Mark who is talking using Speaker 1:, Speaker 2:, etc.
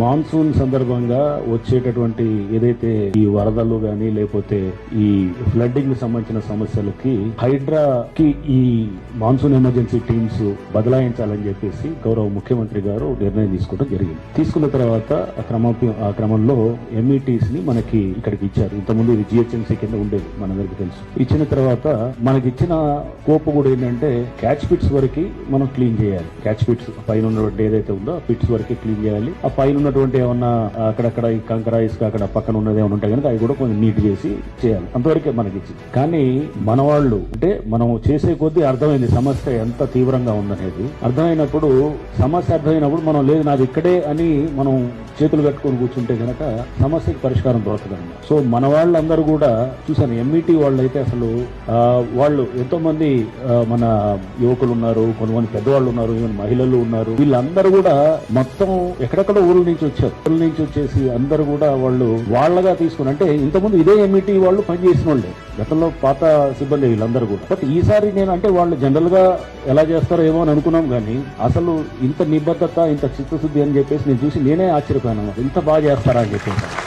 Speaker 1: Monsoon సందర్భంగా వచ్చేటటువంటి ఏదైతే ఈ వరదలు గాని లేకపోతే ఈ ఫ్లడ్డింగ్ సంబంధించిన సమస్యలకి హైడ్రా కి ఈ మాన్సూన్ ఎమర్జెన్సీ టీమ్స్ బదలాయించాలని చెప్పేసి గౌరవ ముఖ్యమంత్రి గారు నిర్ణయం తీసుకోవడం జరిగింది. తీసుకున్న తర్వాత ఆ క్రమ ఆ క్రమంలో ఎంఈటీస్ని మనకి ఇక్కడికి ఇచ్చారు. ఇంతకుముందు ఇది జిహెచ్ఎంసీ కింద ఉండేది మనందరికీ తెలుసు. ఇచ్చిన తర్వాత మనకి ఇచ్చిన కోపు కూడా ఏంటంటే క్యాచ్ పిట్స్ వరకు మనం క్లీన్ చేయాలి. క్యాచ్ పిట్స్ పైన ఉన్నటువంటి ఏదైతే ఉందో ఆ పిట్స్ వరకు క్లీన్ చేయాలి. ఆ పైన ఉన్నటువంటి ఏమన్నా అక్కడక్కడ ఈ కంకర ఇసుక అక్కడ పక్కన ఉన్నది ఏమైనా ఉంటే కనుక అవి కూడా కొంచెం నీట్ చేసి చేయాలి. అంతవరకే మనకి కానీ మన వాళ్ళు అంటే మనం చేసే కొద్దీ అర్థమైంది సమస్య ఎంత తీవ్రంగా ఉందనేది. అర్థమైనప్పుడు సమస్య అర్థమైనప్పుడు మనం లేదు నాది ఇక్కడే అని మనం చేతులు కట్టుకొని కూర్చుంటే కనుక సమస్యకి పరిష్కారం దొరకదండి సో మన వాళ్ళందరూ కూడా చూసాను ఎంఈటీ వాళ్ళు అయితే అసలు వాళ్ళు ఎంతో మంది మన యువకులు ఉన్నారు కొంతమంది పెద్దవాళ్ళు ఉన్నారు ఈవెన్ మహిళలు ఉన్నారు. వీళ్ళందరూ కూడా మొత్తం ఎక్కడెక్కడ ఊరు నుంచి వచ్చారు ఊర్ల నుంచి వచ్చేసి అందరూ కూడా వాళ్ళు వాళ్ళగా తీసుకుని అంటే ఇంతకుముందు ఇదే ఎంఈటీ వాళ్ళు పనిచేసిన వాళ్ళే గతంలో పాత సిబ్బంది వీళ్ళందరూ కూడా. బట్ ఈసారి నేను అంటే వాళ్ళు జనరల్గా ఎలా చేస్తారో ఏమో అని అనుకున్నాం కానీ అసలు ఇంత నిబద్ధత ఇంత చిత్తశుద్ధి అని చెప్పేసి నేను చూసి నేనే ఆశ్చర్యపోయాను ఇంత బాగా చేస్తారా అని చెప్పేసి.